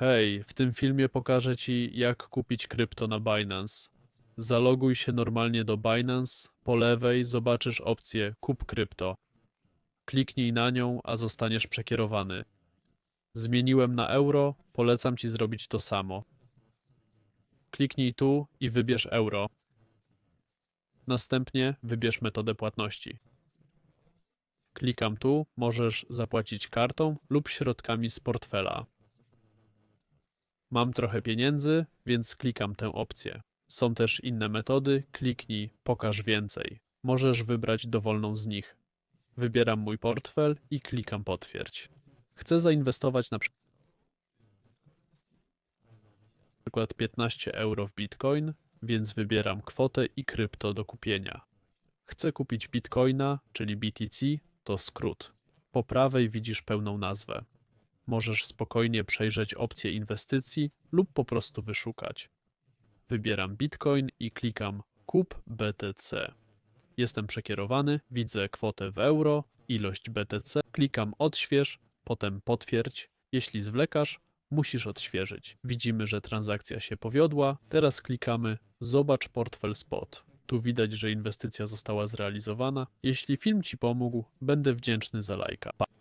Hej, w tym filmie pokażę Ci, jak kupić krypto na Binance. Zaloguj się normalnie do Binance, po lewej zobaczysz opcję Kup krypto. Kliknij na nią, a zostaniesz przekierowany. Zmieniłem na euro, polecam Ci zrobić to samo. Kliknij tu i wybierz euro. Następnie wybierz metodę płatności. Klikam tu, możesz zapłacić kartą lub środkami z portfela. Mam trochę pieniędzy, więc klikam tę opcję. Są też inne metody, kliknij Pokaż więcej. Możesz wybrać dowolną z nich. Wybieram mój portfel i klikam Potwierdź. Chcę zainwestować na przykład 15 euro w bitcoin, więc wybieram kwotę i krypto do kupienia. Chcę kupić bitcoina, czyli BTC, to skrót. Po prawej widzisz pełną nazwę. Możesz spokojnie przejrzeć opcje inwestycji lub po prostu wyszukać. Wybieram Bitcoin i klikam Kup BTC. Jestem przekierowany, widzę kwotę w euro, ilość BTC, klikam Odśwież, potem Potwierdź. Jeśli zwlekasz, musisz odświeżyć. Widzimy, że transakcja się powiodła. Teraz klikamy Zobacz portfel spot. Tu widać, że inwestycja została zrealizowana. Jeśli film Ci pomógł, będę wdzięczny za lajka. Pa.